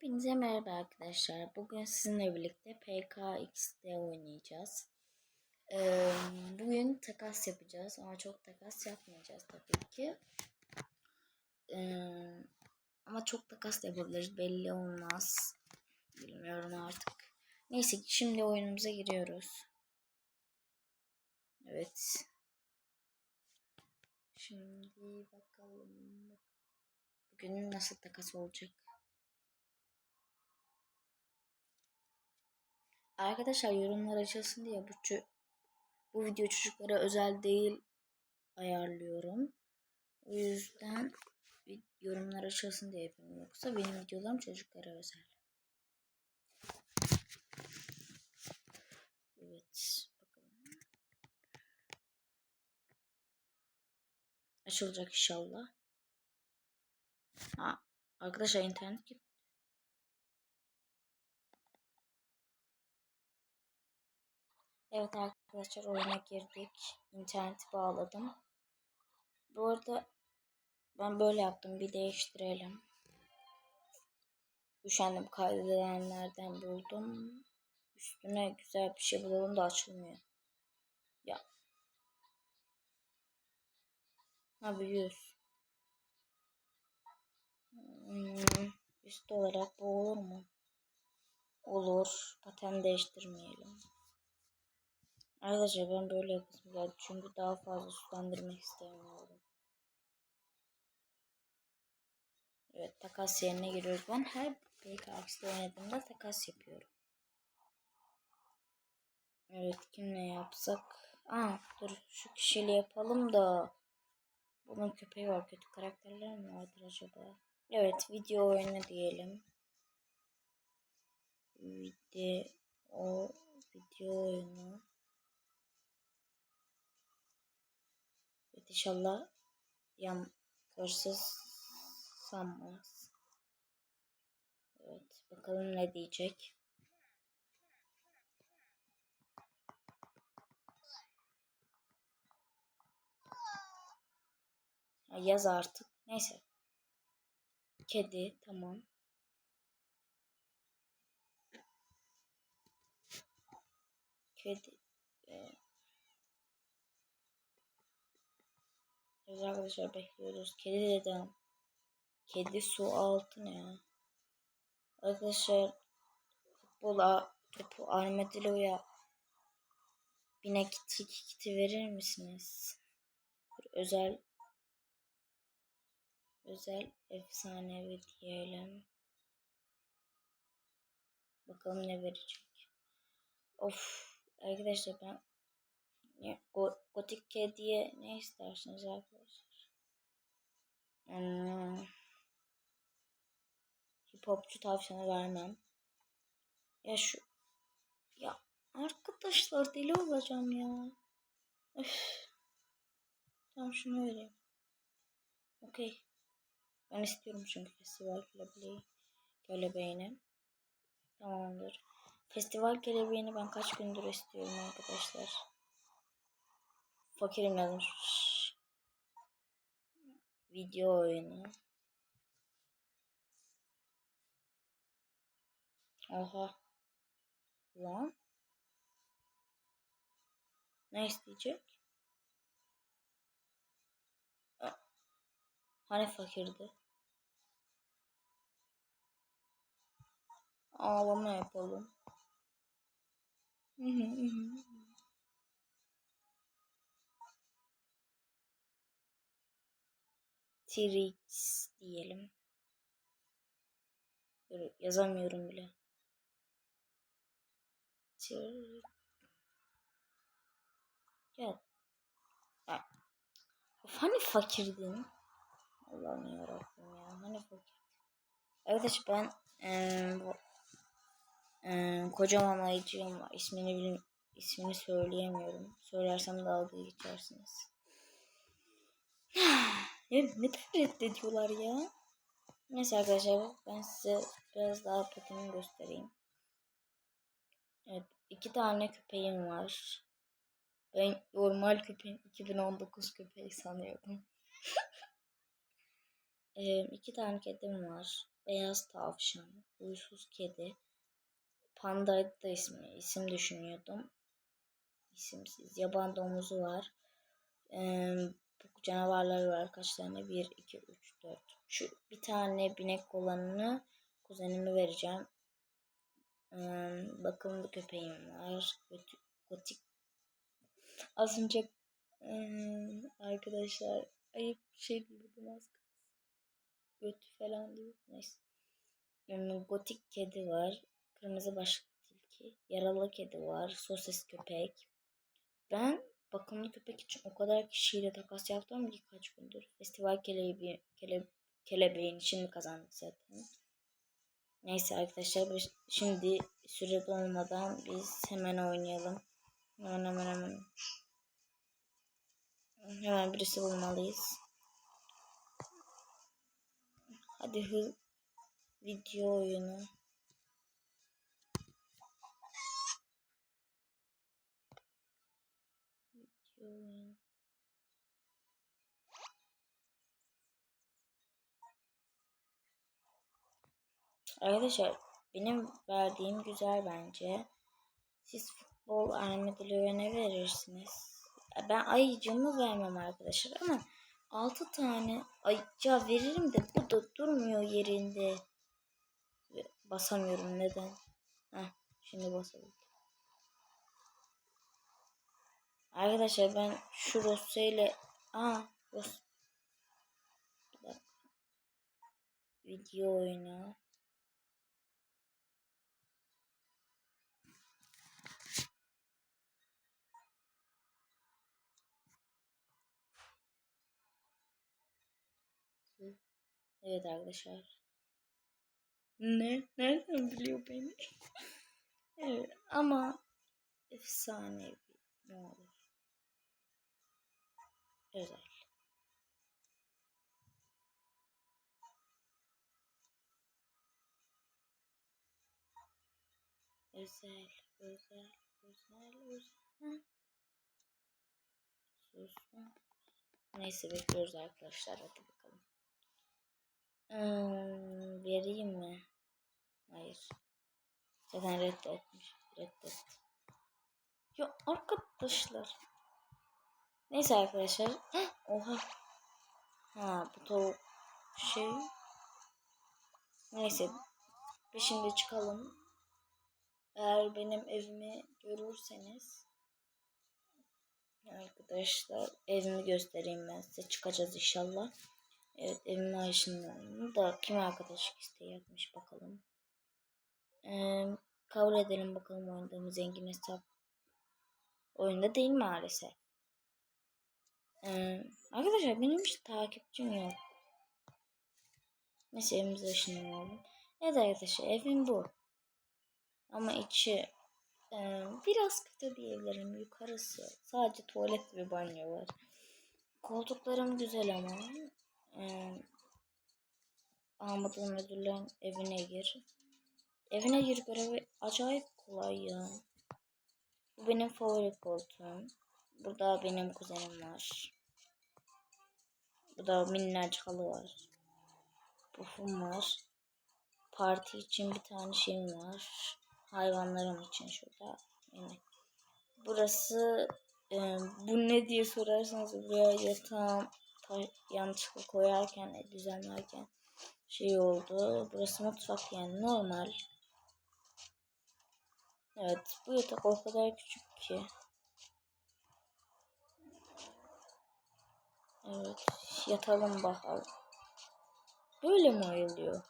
Hepinize merhaba arkadaşlar. Bugün sizinle birlikte PKX'de oynayacağız. Ee, bugün takas yapacağız ama çok takas yapmayacağız tabii ki. Ee, ama çok takas da yapabiliriz belli olmaz. Bilmiyorum artık. Neyse şimdi oyunumuza giriyoruz. Evet. Şimdi bakalım. Bugün nasıl takas olacak? Arkadaşlar yorumlar açılsın diye bu bu video çocuklara özel değil ayarlıyorum. O yüzden yorumlar açılsın diye yapıyorum. Yoksa benim videolarım çocuklara özel. Evet. Bakalım. Açılacak inşallah. Ha, arkadaşlar internet gitti. Evet arkadaşlar oyuna girdik. İnterneti bağladım. Bu arada ben böyle yaptım. Bir değiştirelim. Üşendim kaydedenlerden buldum. Üstüne güzel bir şey bulalım da açılmıyor. Ya. Ha yüz. Hmm, üst olarak bu olur mu? Olur. Paten değiştirmeyelim. Arkadaşlar ben böyle yapacağım çünkü daha fazla sulandırmak istemiyorum. Evet takas yerine giriyoruz. Ben her PKX'de oynadığımda takas yapıyorum. Evet kimle yapsak? Aa dur şu kişiyle yapalım da. Bunun köpeği var. Kötü karakterler mi vardır acaba? Evet video oyunu diyelim. Video video oyunu. İnşallah yan hırsız sanmaz. Evet bakalım ne diyecek. Ya yaz artık. Neyse. Kedi tamam. Kedi. Ee, Evet arkadaşlar bekliyoruz. Kedi dedim. Kedi su altı ne ya? Arkadaşlar futbol topu armadillo'ya binek kiti kiti verir misiniz? Özel özel efsanevi diyelim. Bakalım ne verecek. Of arkadaşlar ben gotik kediye ne istersiniz arkadaşlar? Hmm. Hip hopçu tavşanı vermem. Ya şu ya arkadaşlar deli olacağım ya. Öf. Tamam şunu vereyim. Okey. Ben istiyorum çünkü festival kelebeği. Kelebeğini. Tamamdır. Festival kelebeğini ben kaç gündür istiyorum arkadaşlar. Fakirim yazmış. Video oyunu. Oha. Lan. Ne isteyecek? Hani fakirdi? Ağlama yapalım. Trix diyelim. Yazamıyorum bile. Trix. Gel. Ya. Hani fakirdin? Allah'ım yarabbim ya. Hani fakir. Arkadaşlar ben ee, bu ee, kocaman ayıcığım var. İsmini bilin, ismini söyleyemiyorum. Söylersem dalga geçersiniz. Ya neden reddediyorlar ya? Neyse arkadaşlar ben size biraz daha patimi göstereyim. Evet iki tane köpeğim var. Ben normal köpeğin 2019 köpeği sanıyordum. ee, iki tane kedim var. beyaz tavşan, huysuz kedi, pandaydı da ismi, isim düşünüyordum. İsimsiz. Yaban domuzu var. Ee, bu canavarlar var tane? 1, 2, 3, 4. Şu bir tane binek olanını kuzenime vereceğim. Ee, bakımlı köpeğim var. Gotik, gotik. Önce ee, arkadaşlar ayıp bir şey diyordum az. Götü falan diyor. Neyse. Hmm, gotik kedi var. Kırmızı başlıklı tilki. Yaralı kedi var. Sosis köpek. Ben bakımlı köpek için o kadar kişiyle takas yaptım ki kaç gündür. Festival kelebeği, kele, kelebeğin şimdi kazandık zaten. Neyse arkadaşlar şimdi süre dolmadan biz hemen oynayalım. Hemen hemen hemen. Hemen birisi bulmalıyız. Hadi hız video oyunu. Arkadaşlar benim verdiğim güzel bence. Siz futbol armadillerine ne verirsiniz? Ben ayıcımı vermem arkadaşlar ama 6 tane ayıca veririm de bu da durmuyor yerinde. Basamıyorum neden? Heh, şimdi basabildim. Arkadaşlar ben şu Rossa ile Aa Ross Video oyunu Evet arkadaşlar. Ne? Nereden biliyor beni? evet ama efsane ne olur. Özel. Özel, özel, özel, özel. Susma. Neyse bekliyoruz arkadaşlar. Hadi bakalım. Hmm, vereyim mi? Hayır. Zaten reddetmiş. Reddet. Ya arkadaşlar. Neyse arkadaşlar. Oha. Ha bu tavuk şey. Neyse. Şimdi çıkalım. Eğer benim evimi görürseniz arkadaşlar evimi göstereyim ben size çıkacağız inşallah. Evet evime aşınlandım da kim arkadaşlık isteği yapmış bakalım. Ee, kabul edelim bakalım oynadığımız zengin hesap. Oyunda değil maalesef. Ee, arkadaşlar benim hiç takipçim yok. Neyse evimize ışınlanalım. Evet arkadaşlar evim bu. Ama içi e, biraz kötü diyebilirim. Yukarısı sadece tuvalet ve banyo var. Koltuklarım güzel ama. E, almadığım ödüllerin evine gir. Evine gir görevi acayip kolay ya. Bu benim favori koltuğum. Burada benim kuzenim var. Burada minnacık halı var. Pufum var. Parti için bir tane şeyim var. Hayvanlarım için şurada. Yani burası e, bu ne diye sorarsanız buraya yatağım yanlışlıkla koyarken düzenlerken şey oldu. Burası mutfak yani normal. Evet bu yatak o kadar küçük ki. Evet yatalım bakalım. Böyle mi ayılıyor?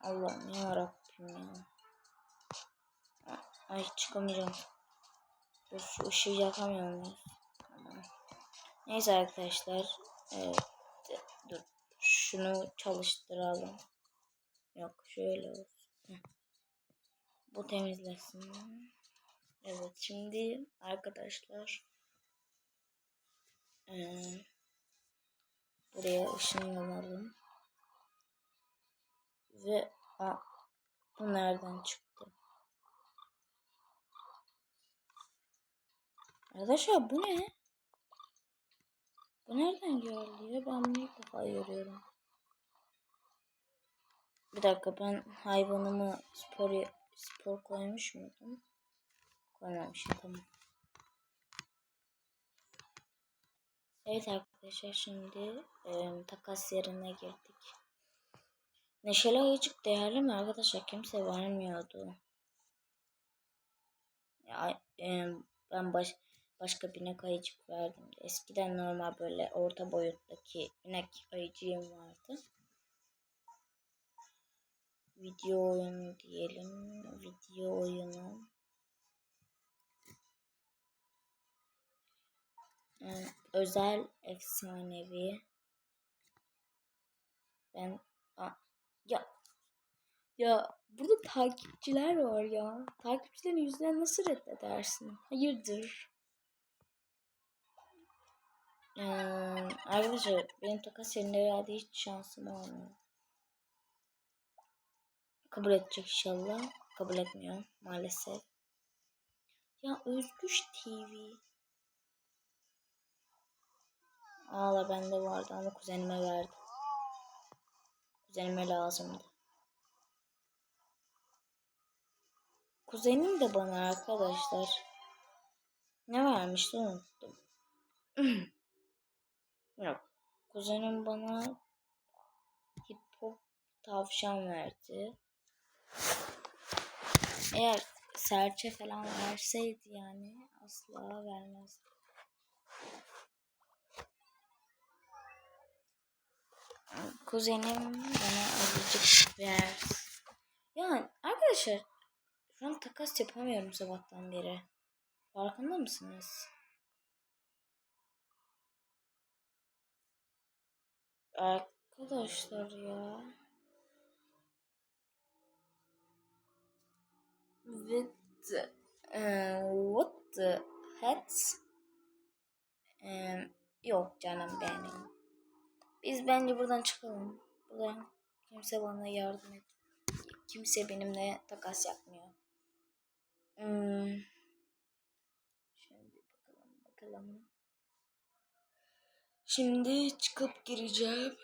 Allah'ım ya Rabbim ya. Ay çıkamayacağım. Dur şu ışığı yakamıyorum. Neyse arkadaşlar. Evet. Dur. Şunu çalıştıralım. Yok şöyle olsun. Bu temizlesin. Evet şimdi arkadaşlar ee, buraya ışınlanalım. Ve a, bu nereden çıktı? Arkadaşlar bu ne? Bu nereden geldi ya? Ben bunu ilk defa görüyorum. Bir dakika ben hayvanımı spor spor koymuş muydum? Koymamışım tamam. Evet arkadaşlar şimdi e, takas yerine girdik. Neşeli ayıcık değerli mi arkadaşlar? Kimse vermiyordu. Ya, e, ben baş, başka binek ayıcık verdim. Eskiden normal böyle orta boyuttaki binek ayıcığım vardı. Video oyunu diyelim. Video oyunu. Yani özel efsanevi. Ben ya ya burada takipçiler var ya. Takipçilerin yüzünden nasıl reddedersin? Hayırdır? Ee, arkadaşlar benim takas yerinde herhalde hiç şansım olmuyor. Kabul edecek inşallah. Kabul etmiyor maalesef. Ya Özgüç TV. Ağla bende vardı ama kuzenime verdim. Kuzenime lazımdı. Kuzenim de bana arkadaşlar. Ne vermişti unuttum. Yok. Kuzenim bana hip hop tavşan verdi. Eğer serçe falan verseydi yani asla vermezdi. Kuzenim bana azıcık ver. Yani arkadaşlar şu an takas yapamıyorum sabahtan beri. Farkında mısınız? Arkadaşlar ya. With uh, what the heck? Um, yok canım benim. Biz bence buradan çıkalım. Buradan kimse bana yardım et. Kimse benimle takas yapmıyor. Hmm. Şimdi bakalım bakalım. Şimdi çıkıp gireceğim.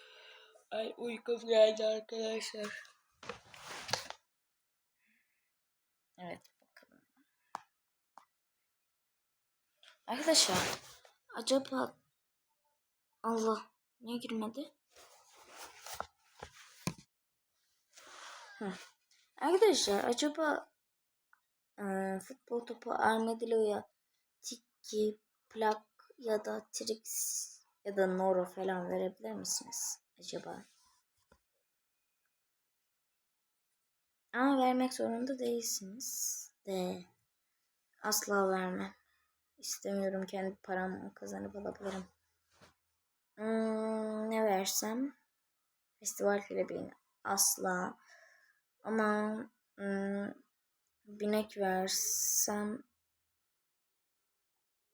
Ay uykum geldi arkadaşlar. Evet bakalım. Arkadaşlar acaba Allah niye girmedi? Hı. Arkadaşlar acaba e, futbol topu Armadillo'ya Tiki, Plak ya da Trix ya da Noro falan verebilir misiniz acaba? Ama vermek zorunda değilsiniz. De. Asla vermem. İstemiyorum kendi paramı kazanıp alabilirim. Hmm, ne versem? Festival kelebeğini asla. Ama hmm, binek versem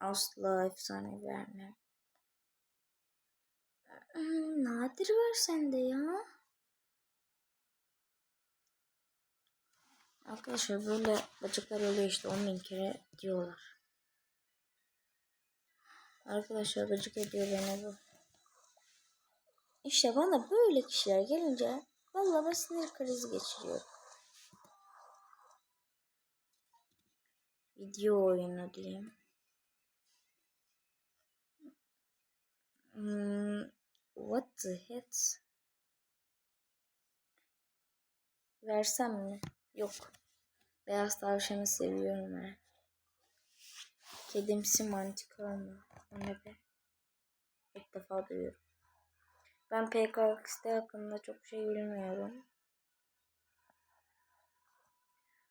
asla efsane vermem. Hmm, nadir versen de ya. Arkadaşlar böyle bacaklar oluyor işte 10 bin kere diyorlar. Arkadaşlar gıcık ediyor beni bu. İşte bana böyle kişiler gelince vallahi ben sinir krizi geçiriyorum. Video oyunu diyeyim. Hmm, what the heck? Versem mi? Yok. Beyaz tavşanı seviyorum ben. Kedimsi mantık olma. O ne be? İlk defa duyuyorum. Ben PKX'de hakkında çok şey bilmiyorum.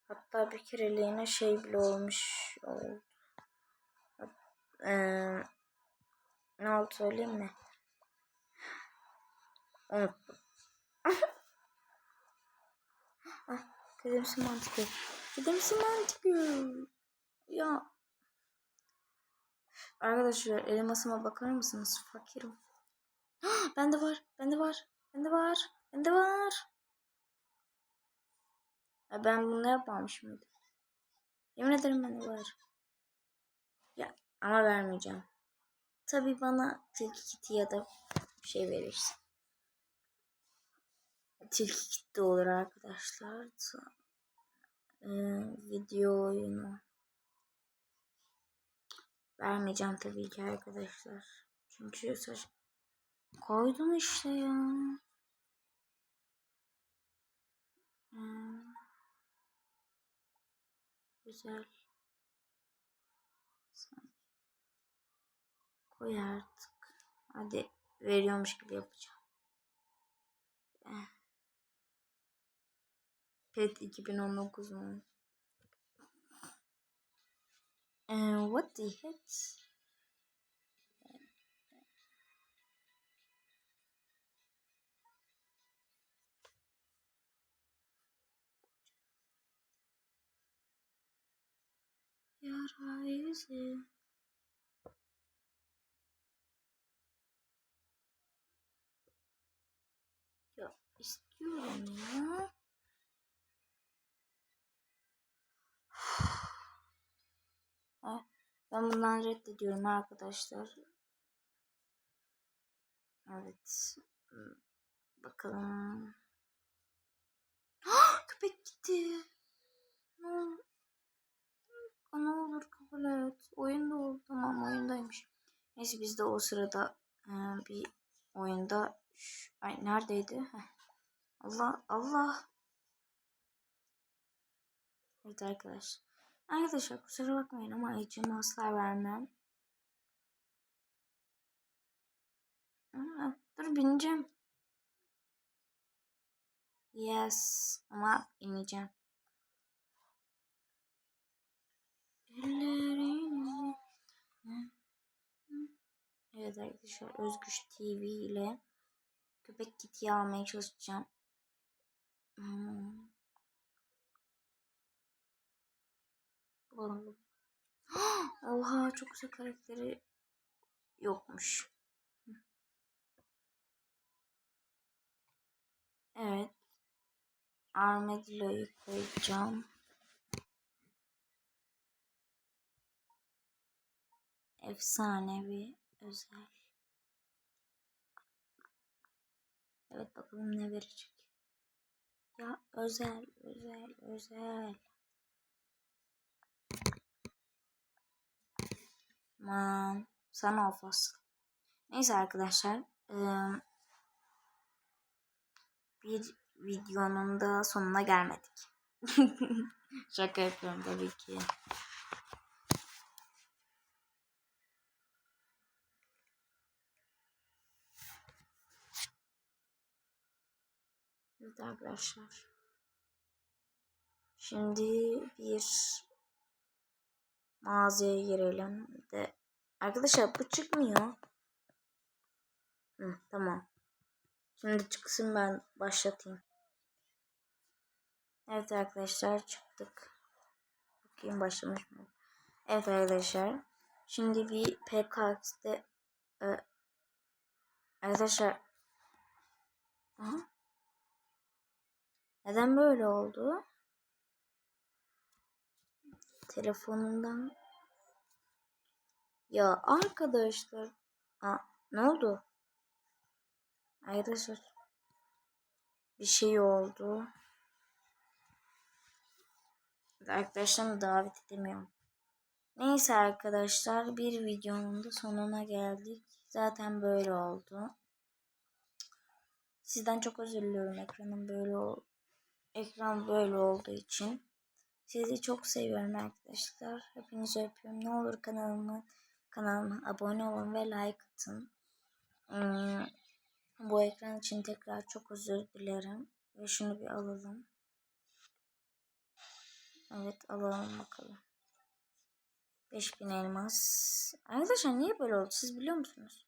Hatta bir kereliğine şey bile olmuş oldu. Ee, ne oldu söyleyeyim mi? Unuttum. ah, kedimsi mantıklı. Kedimsi mantıklı. Ya. Arkadaşlar elmasıma bakar mısınız? Fakirim. bende var. Bende var. Bende var. Bende var. Ya ben bunu yapmamış mıydım? Yemin ederim bende var. Ya ama vermeyeceğim. Tabi bana tilki kiti ya da şey verirsin. Tilki kitle olur arkadaşlar. Ee, video oyunu. Vermeyeceğim tabii ki arkadaşlar. Çünkü saç koydum işte ya. Hmm. Güzel. Koy artık. Hadi veriyormuş gibi yapacağım. Pet 2019 mu? Uh, what the heck? Yara yüzü. Ya istiyorum ya. Ben bundan reddediyorum arkadaşlar. Evet. Bakalım. Köpek gitti. Ne olur. Ne olur kabul et. Oyunda ol. Tamam oyundaymış. Neyse biz de o sırada e, bir oyunda ay neredeydi? Allah Allah. Evet arkadaşlar. Arkadaşlar kusura bakmayın ama ayıcığımı asla vermem. Dur bineceğim. Yes ama ineceğim. Evet arkadaşlar Özgüç TV ile köpek kiti almaya çalışacağım. Hmm. Oha çok güzel karakteri yokmuş. Evet. Armadillo'yu koyacağım. Efsanevi özel. Evet bakalım ne verecek. Ya özel, özel, özel. Aman sana olsun. Neyse arkadaşlar. bir videonun da sonuna gelmedik. Şaka yapıyorum tabii ki. Evet arkadaşlar. Şimdi bir mağazaya girelim de arkadaşlar bu çıkmıyor. Hı, tamam. Şimdi çıksın ben başlatayım. Evet arkadaşlar çıktık. Bakayım başlamış mı? Evet arkadaşlar. Şimdi bir PKX'de e, arkadaşlar Aha. Neden böyle oldu? Telefonundan ya arkadaşlar Aa, ne oldu? Arkadaşlar bir şey oldu. Arkadaşlarımı davet edemiyorum. Neyse arkadaşlar bir videonun da sonuna geldik. Zaten böyle oldu. Sizden çok özür diliyorum ekranım böyle ekran böyle olduğu için. Sizi çok seviyorum arkadaşlar. Hepinizi öpüyorum. Ne olur kanalıma kanalıma abone olun ve like atın. Hmm, bu ekran için tekrar çok özür dilerim. Ve şunu bir alalım. Evet alalım bakalım. 5000 elmas. Arkadaşlar niye böyle oldu siz biliyor musunuz?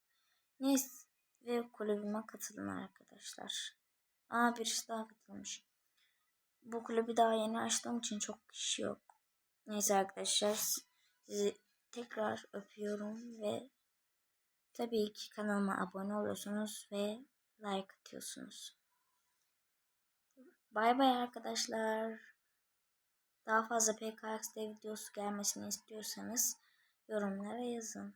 Neyse ve kulübüme katılın arkadaşlar. Aa birisi daha katılmış. Bu kulübü daha yeni açtığım için çok kişi yok. Neyse arkadaşlar sizi tekrar öpüyorum ve tabii ki kanalıma abone oluyorsunuz ve like atıyorsunuz. Bay bay arkadaşlar. Daha fazla PKX'de videosu gelmesini istiyorsanız yorumlara yazın.